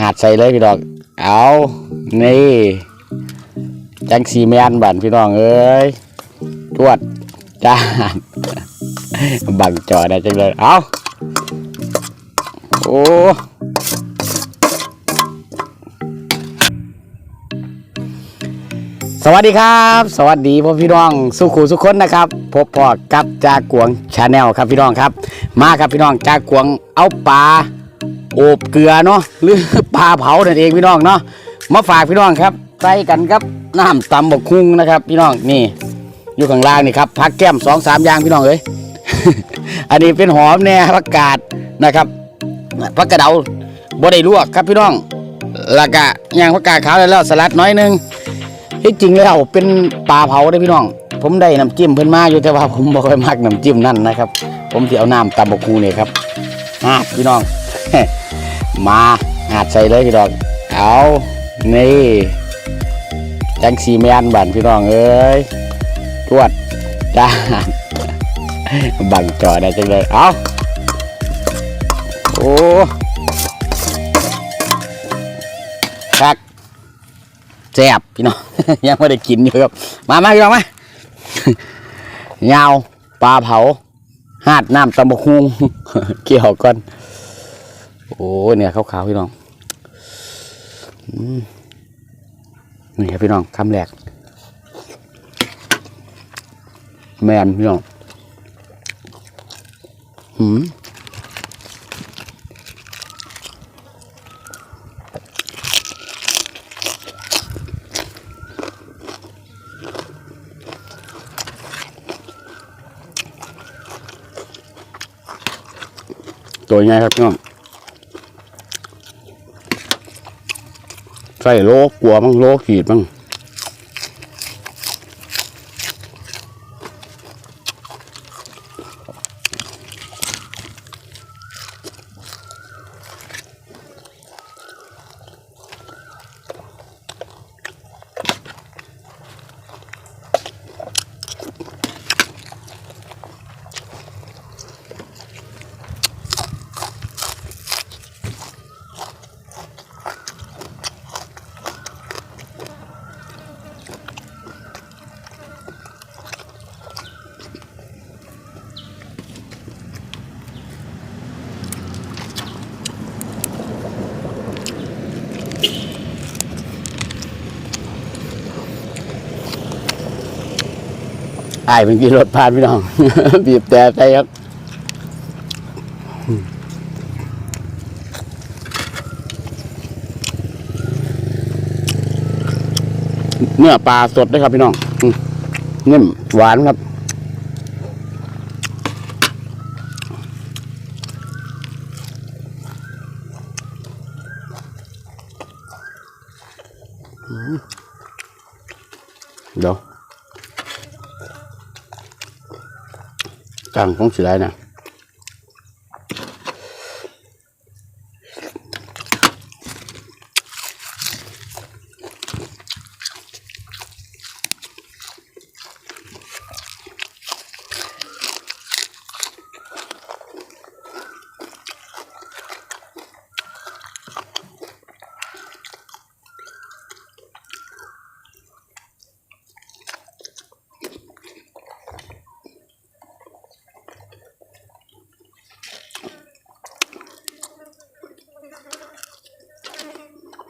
หาดใส่เลยพี่น้อง เอานี่จังสีแมนบันพี่น้องเอ้ยตรวดจ้าบังจอได้จังเลย เอาโอ้สวัสดีครับ สวัสดีพ่อพี่น้องสุขูสุขคนนะครับพบพอกับจากกวงชาแนลครับพี่น้องครับ มาครับพี่น้องจากกวงเอาปลา โอบเกลือเนาะหรือปลาเผานั่นเองพี่น้องเนาะมาฝากพี่น้องครับใส่กันครับน้ำตำบกคุ้งนะครับ พี่น้องนี่อยู่ข้างล่างนี่ครับพักแก้มสองสามอย่างพี่น้องเอ้ยอันนี้เป็นหอมแน่ผักกาดนะครับผักกระเดาบ่ได้ลวกครับพี่น้องล้วก็ย่างผักกาดขาวแล้วสลัดน้อยนึงที่จริงแล้วเป็นปลาเผาได้พี่น้อง ผมได้น้ำจิ้มเพิ่นมาอยู่แต่ว่าผมบ่ค่อยมักน้ำจิ้มนั่นนะครับ ผมที่เอาน้ำตำบกคูนี่ครับหาพี่น้อง มาหาดใส่เลยพี่น้องเอานี่จังสีแมนบันพี่น้องเอ้ยตรวดจ้านบังจอได้จังเลยเอาโอ้คักแซ่บพี่น้อง ยังไม่ได้กินอยู่ครับ มามาพี่น้องมายาวปลาเผาหาดน้ำตำบกฮุงเกี่ยวก่อน โอ้เนี่ยขาวๆพี่น้องนี่ครับพี่น้องคำแรกแมนพี่น้องหืมตัวใหญ่ครับพี่น้อง ส่โลกลัวมั้งโลขีดมั้ง ไอ้ายเป็นกี่รถผ่านพี่น้อง บีบแต่ใจครับเนื้อปลาสดด้วยครับพี่น้องนิ่มหวานครับ อืมเดี๋ยว กลางของสีไรนะ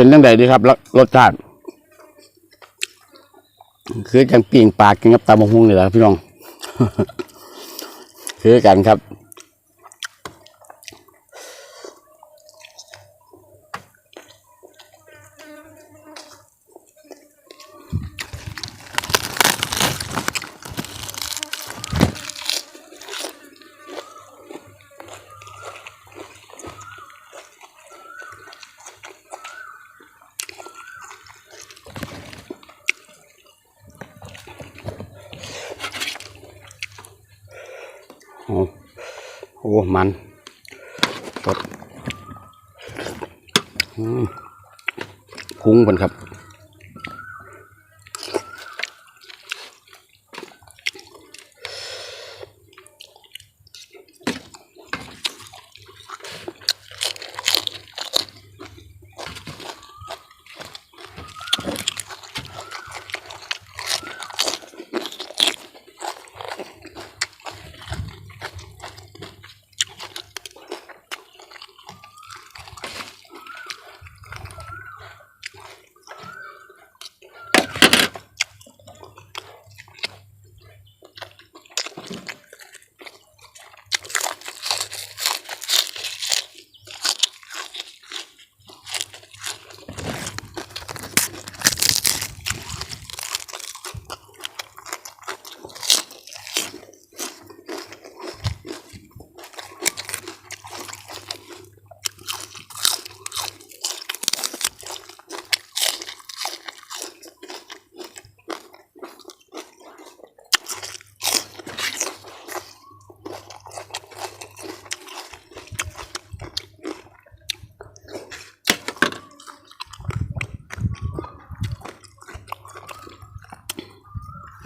เป็นเรื่องใดดีครับรสชาติ คือจังปีงปลากินกับตำบักหุ่งนี่แหละพี่น้อง คือกันครับ โอ้โอ้มันสดคุ้งกันครับ อ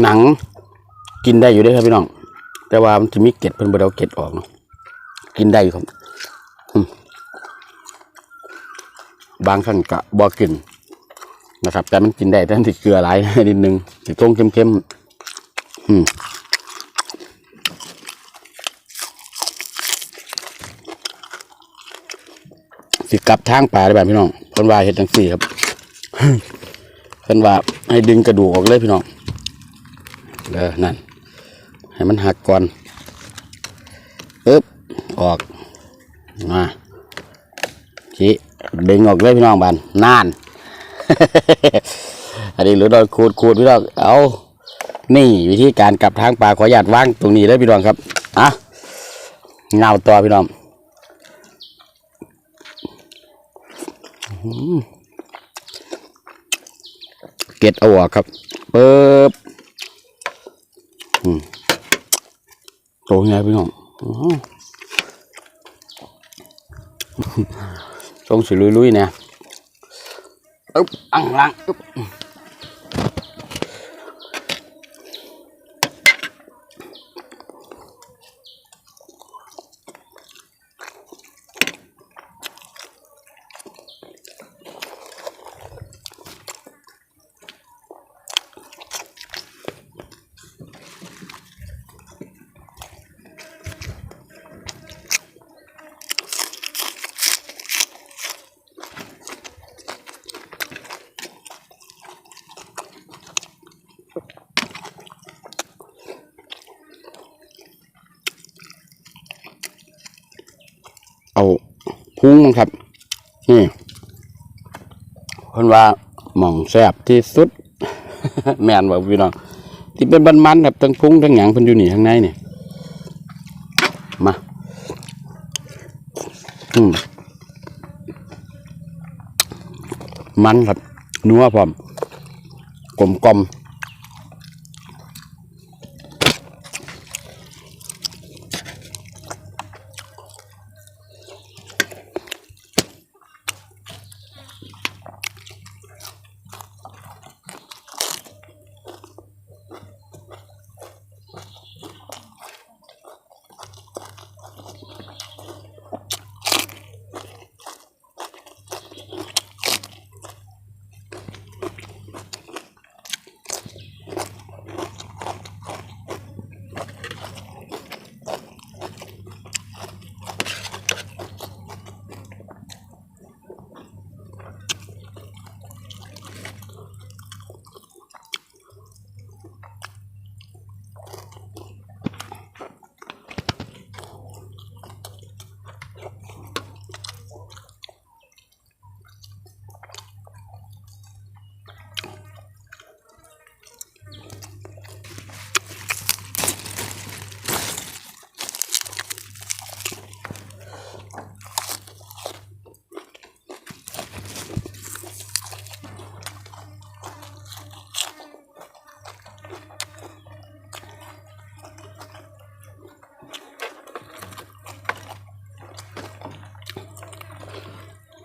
หนังกินได้อยู่ด้วยครับพี่น้อง แต่ว่ามันจะมีเกล็ดเพิ่นบดเอาเกล็ดออกเนาะกินได้อยู่ครับบางครั้งก็บ่กินนะครับ แต่มันกินได้แต่มันสิเกลือหลายนิดนึงสิต้งเข้มๆอืมสิกลับทางป่าได้แบบพี่น้องเพิ่นว่าเฮ็ดจังซี่ครับเพิ่นว่าให้ดึงกระดูกออกเลยพี่น้อง ออนั่น ให้มันหักก่อนปึ๊บออกมาชี้ดึงออกเลยพี่น้องบานนาน อันนี้หรือเราขูดขูดพี่น้องเอานี่วิธีการกลับทางป่าขอหยาดว่างตรงนี้เลยพี่น้องครับอะเงาต่อพี่น้องเก็ดเอาออกครับปึ๊บ โตไงพี่น้องต้องสิลุยๆเนี่ยอึ๊บอังลังอึ๊บเอา พุงครับ นี่เพิ่นว่าหม่องแซบที่สุด แมนบอกพี่น้องที่เป็นมันๆครับทั้งพุงทั้งหยังเพิ่นอยู่นี่ข้างในนี่มาอืมมันครับนัวพร้อมกลมกลม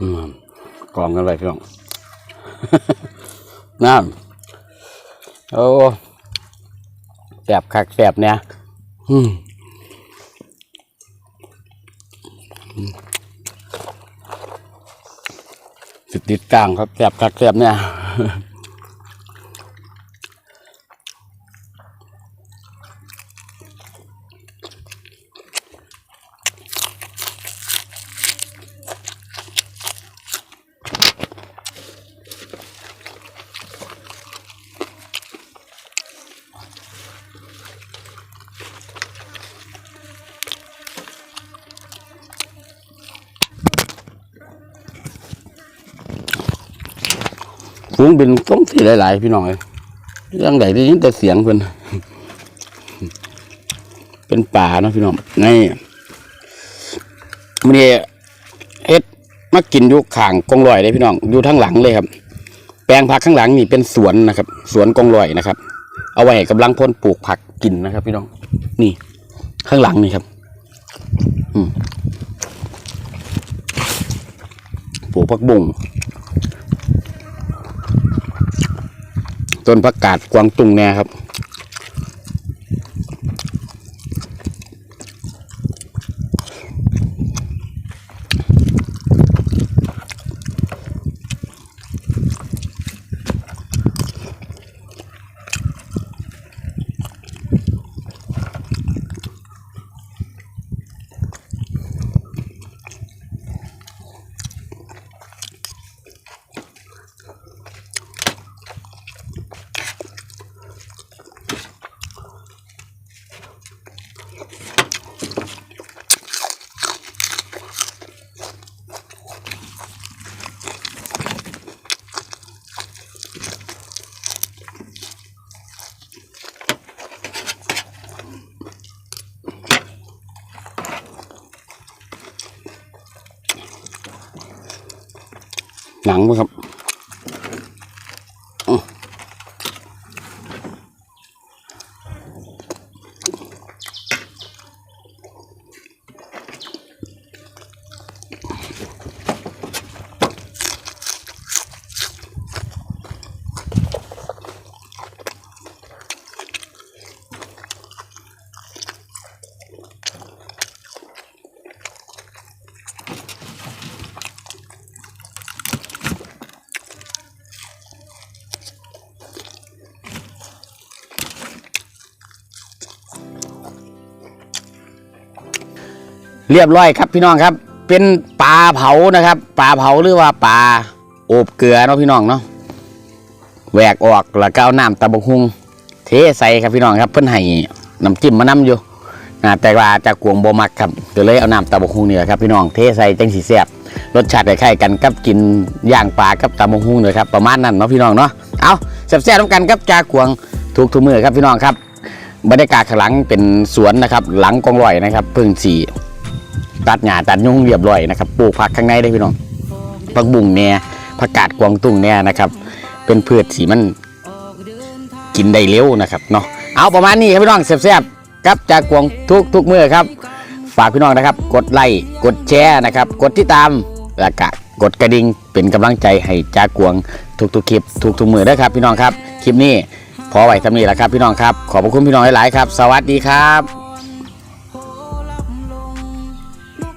อืม กองกันไปพี่น้องน้ำโอ้แสบคักแสบเนี่ยอืมสิติดกลางครับแสบคักแสบเนี่ย ฝูงบินต้องสีหลาย ๆ พี่น้องเลยเรื่องใดได้ยินแต่เสียงเพิ่นเป็นป่านะพี่น้องในมันนี่เฮ็ดมากินอยู่ข้างกองลอยเลยพี่น้องอยู่ทั้งหลังเลยครับ แปลงผักข้างหลังนี่เป็นสวนนะครับ สวนกองลอยนะครับ เอาไว้ให้กำลังพ่นปลูกผักกินนะครับ พี่น้อง นี่ ข้างหลังนี่ครับ อืมปลูกผักบุ้ง ต้นผักกาดกวางตุ้งเนี่ยครับ หนังไหมครับ เรียบร้อยครับพี่น้องครับ เป็นปลาเผานะครับปลาเผาหรือว่าปลาโอบเกลือเนาะพี่น้องเนาะแหวกออกแล้วก็เอาน้ำตะบกฮุงเทใส่ครับพี่น้องครับ เพิ่นให้น้ำจิ้มมานํอยู่นะแต่ว่าจากกวงบ่มักครับก็เลยเอาน้ำตะบกฮุงนี่แหละครับพี่น้องเทใส่จังสีแซ่บรสชาติคล้ายๆกันกับกินย่างปลากับตะบกฮุงเลยครับประมาณนั้นเนาะพี่น้องเนาะเอาแซ่บๆน้ำกันกับจากกวงทุกทุกมือครับพี่น้องครับบรรยากาศข้างหลังเป็นสวนนะครับ หลังกองลอยนะครับเพิ่งสี ตัดหญ้าตัดยุ่งเรียบร้อยนะครับปลูกผักข้างในได้พี่น้องผักบุ้งเนี่ยผักกาดกวางตุ้งเนี่ยนะครับ เป็นพืชสีมันกินได้เร็วนะครับเนาะเอาประมาณนี้ครับพี่น้องแซ่บๆกับจากกวางทุกทุกๆมือครับ ฝากพี่น้องนะครับ กดไลค์กดแชร์นะครับ กดติดตามแล้วก็กดกระดิ่งเป็นกำลังใจให้จากกวงทุกๆคลิปทุกๆมือด้วยครับ พี่น้องครับคลิปนี้พอไหวทำนี้แหละครับพี่น้องครับ ขอบพระคุณพี่น้องหลายๆครับ สวัสดีครับ